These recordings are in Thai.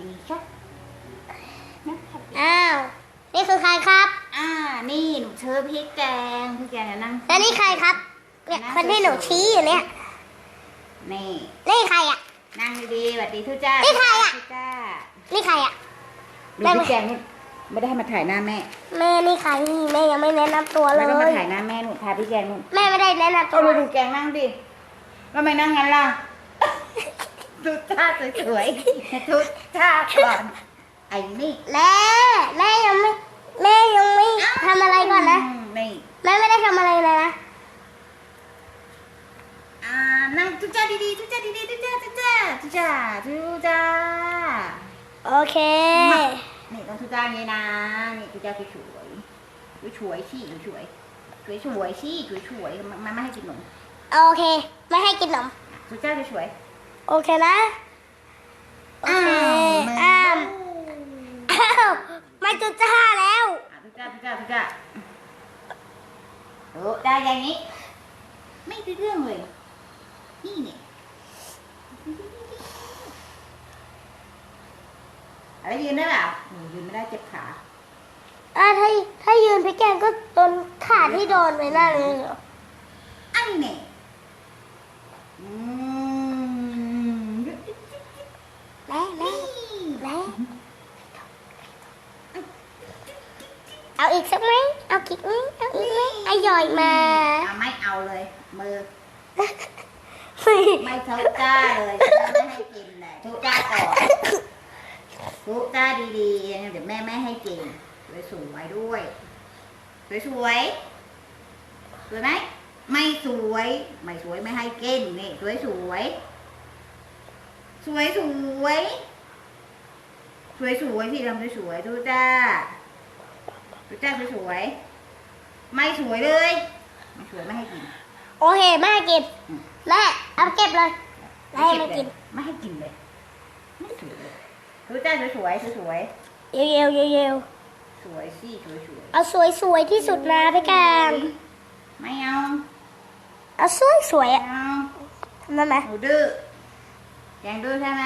ดีครับนะอ้าว นี่คือใครครับ อ่า นี่หนูเชิญพริกแกงพริกแกงเนี่ยนั่งและนี่ใครครับเนี่ยคนที่หนูชี้อยู่เนี่ย นี่ นี่ใครอะ นั่งดีๆสวัสดีทุกจ้านี่ใครอะทุกจ้านี่ใครอะดูพริกแกงนี่ไม่ได้ให้มาถ่ายหน้าแม่ แม่นี่ใครนี่แม่ยังไม่แนะนำตัวเลไม่ได้มาถ่ายยหน้าแม่หนูถ่ายพริกแกงหนูแม่ไม่ได้แนะนำตัเอาวเลยดูแกงนั่งดิทำไมนั่งงั้นล่ะ ดูท่าสวยๆทุกท่าก่อน ไอ้นี่แม่แม่ยังไม่แม่ยังไม่ทำอะไรก่อนนะมนี่แม่ไม่ได้ทำอะไรเลยนะอ่านั่งทุกจ้าดีๆทุกจ้าดีๆทุกจ้าทุกจ้าทุกจ้าทุกจ้าโอเคนี่ต้องทุกจ้านี้นะนี่ทุกจ้าสวยสวยสวยๆชี่สวยสวยสวยๆชี่สวยสวยๆมันไม่ให้กินหนมโอเค ไม่ให้กินนมทุกจ้าสวย โอเคนะๆโอเคอ้าวอ้าวไม่จุดจ้าแล้ว อะทุกจ้าทุกจ้าทุกจ้าโอ้ได้อย่างนี้ ไม่ได้เรื่องเลย นี่เนี่ยอะไรยืนได้เปล่าโอ้ยืนไม่ได้เจ็บขาอ่าถ้าถ้ายืนพี่แกงก็โดนขาที่โดนไปนั่นเลยเหรออันนี้อืม แม่แม่แม่เอาอีกสักไหมเอาอีกไหมเอาอีกไหมไอย่อยมาอะไม่เอาเลย มือ ไม่ไม่ทุกจ้าเลยไม่ให้กินเลยทุกจ้าก่อนทุกจ้าดีๆเดี๋ยวแม่ไม่ให้กินสวยๆด้วยสวยๆสวยไหมไม่สวย ไม่สวยไม่ให้กินนี่สวยสวยสวยสวยสวยสวยๆสิทำสวยๆทุกจ้า ทุกจ้าสวยๆไม่สวยเลย ไม่สวยไม่ให้กิน โอเคแม่ให้กินอืมแม่เอาเก็บเลยแม่ให้ไม่กิน ไม่ให้กินเลยไม่สวยเลยทุกจ้าสวยๆสวยเยวเยวเยวเยวๆสวยสิสวยสวยเอาสวยสวยๆที่สุดนะพี่แกงไม่เอาเอาสวยสวยไม่ๆอะเอานั่นไหมหนูดื้อแกงดื้อใช่ไหม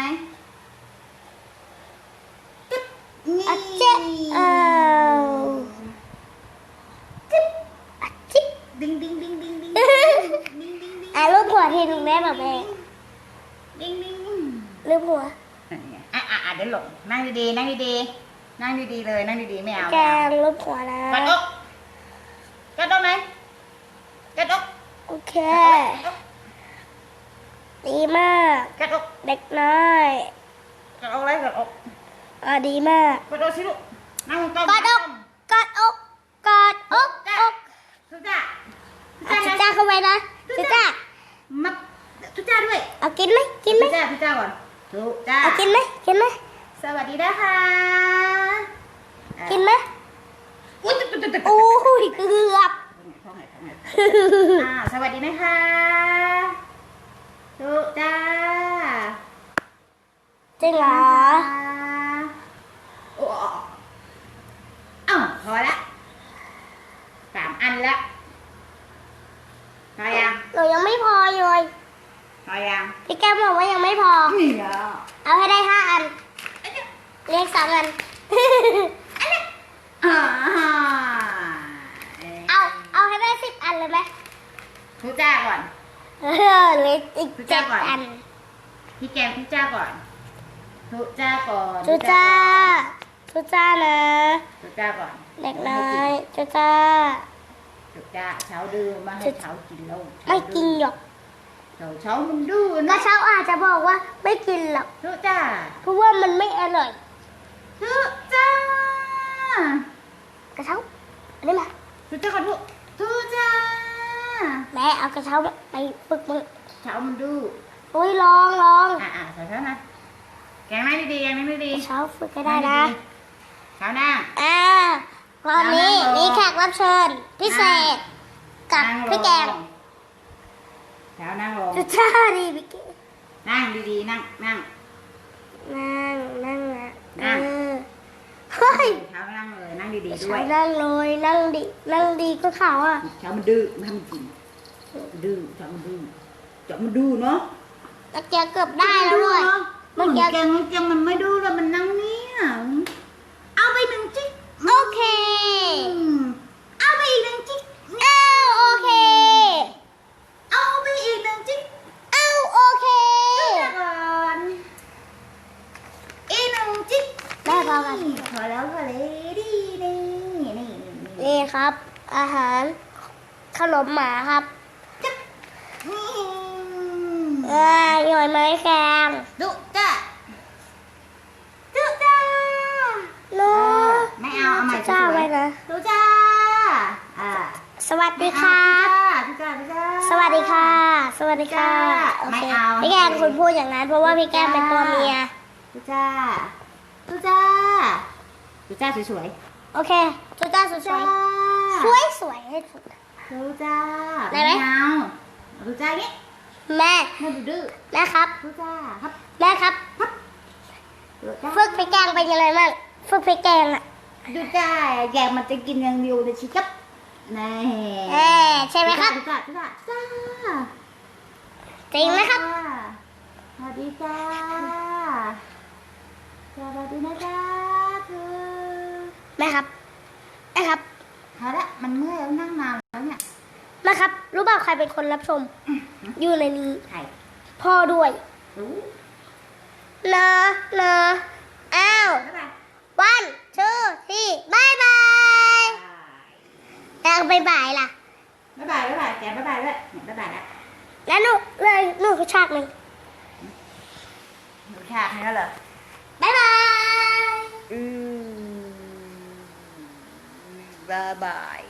ตึ๊บนี่ อะเจ๊เออ จิ๊บ อะจิ๊บ ดิ้งดิ้งดิ้งดิ้งดิ้งดิ้งดิ้งดิ้งอะรูปหัวทีหนึ่งได้แบบแม่ดิ้งดิ้งรูปหัวนั่นไงอะอะอะเดี๋ยวหลงนั่งดีๆนั่งดีๆนั่งดีๆเลยนั่งดีๆไม่เอาแกไม่เอางรูปหัวนะกัดอกกัดอกไหนกัดอกโอเคกัดอกดีมากกัดอกเด็กน้อยกัดอกอะไรกัดอกอะดีมากกัดอกสิลูกนั่งตรงกอดอกกอดอกกอดอกอก ทุจ้า อะจุจ้า เข้าไว้นะจุจ้ามาทุจ้าด้วย เอากินไหมกินไหมทุจ้าทุจ้าก่อนทุจ้าเอากินไหมกินไหมสวัสดีนะคะ กินไหมอุ้ยตุ๊ดตุ๊ดตุ๊ดตุ๊ดโอ้ยเกือบท้องไหนท้องไหนอ่าสวัสดีนะคะทุจ้าจริงเหรอโอ้อ้าวพอละสามอันละพอยัง หนูยังไม่พอ เลยพอยังพี่แก้มบอกว่ายังไม่พอ นี่เหรอเอาให้ได้ห้าอัน เรียกสองอัน อ่าเอา เอาให้ได้สิบอันเลยไหมทุจ้าก่อน เออเหลืออีกทุเจ็จ้าดก่อนอันพี่แกงทุจ้าก่อนทุจ้าก่อนจุจ้าจุจ้านะทุจ้าก่อนเด็กน้อยจุจ้าทุจ้าเช้าดื้อมาให้เช้ากินแล้วไม่กินหรอก เช้าเช้ามันดื้อก็นะเช้าอาจจะบอกว่าไม่กินหรอกทุจ้าเพราะว่ามันไม่อร่อยทุจ้ากระเช้าอันนี้มาทุจ้าก่อนทุทุจ้าแม่เอากระเช้าไปฝึกมึงเช้ามันดื้อโอ้ยลองลองอะอะใส่เช้านะแกงนั่งดีๆแกงนั่งดีกระๆเช้าฝึกก็ได้นะเช้านั่งอ่าตอนนี้นั่งลงมีแขกรับเชิญพิเศษกับนั่งลงพี่แกง เช้านั่งลงจุจ้าดีพี่แกงนั่งดีๆ นั่งนั่ง นั่งนั่งนะนั่ง เออเฮ้ยเช้านั่งเลย นั่งดีๆด้เช้าวยนั่งเลยนั่งดีนั่งดีก็เขาอะเช้ามันดื้อไม่ให้มันกินดื้อเช้ามันดื้อเช้ามันดื้อเนาะตะเกียบเกือบได้แล้วด้วยเมื่อกี้แกงแกงมันไม่ดื้อแล้วมันนั่ง ได้พอกัน พอแล้วพอเลยดีนี่นี่นี่ นี่ ครับ อาหารขนมหมาครับนี่เอ้ยหน่อยไหมแกงดุจ้าดุจ้าโนไม่เอาเอาใหม่จ้าสวยๆไว้นะดุจ้าอ่าสวัสดีครับดุจ้าดุจ้าสวัสดีค่ะ สวัสดีค่ะโอไม่เคเอาพี่แกงคุณพูดอย่างนั้น เพราะว่าพี่แกงเป็นตัวเมียดุจ้าดุจ้าดุจ้าสวยโอเคจุจ้าสๆวยจ้าสวยสวยๆ ให้สุดดุจ้าได้ไหมเอาดุจ้าอย่างงี้แม่ไม่ดุดื้อแม่ครับดุจ้าครับแม่ครับดุจ้าฝึกพี่แกงเป็นยังไงบ้างฝึกพี่แกงอะดุจ้าแกมันจะกินอย่างเดียวเลยชิครับนี่เออใช่ไหมครับดุจ้าดุจ้าจ้าจริงไหมครับ สวัสดีจ้าสวัสดีนะจ้าคือ แม่ครับ แม่ครับ เอาละมันเมื่อยแล้วนั่งนานแล้วเนี่ย แม่ครับ รู้เปล่าใครเป็นคนรับชม อยู่ในนี้ไข่พ่อด้วย รู้เนอะเนอะอ้าว บ๊ายบายวันชื่อที่บายบายแต่บายบายล่ะ บ๊ายบายบ๊ายบายแกบ๊ายบายด้วยเนี่ยบ๊ายบายแล้วแล้วหนูเลยหนูก็ฉากหนึ่งหนูชาให้แล้วเหรอบายบาย อืมบ๊ายบาย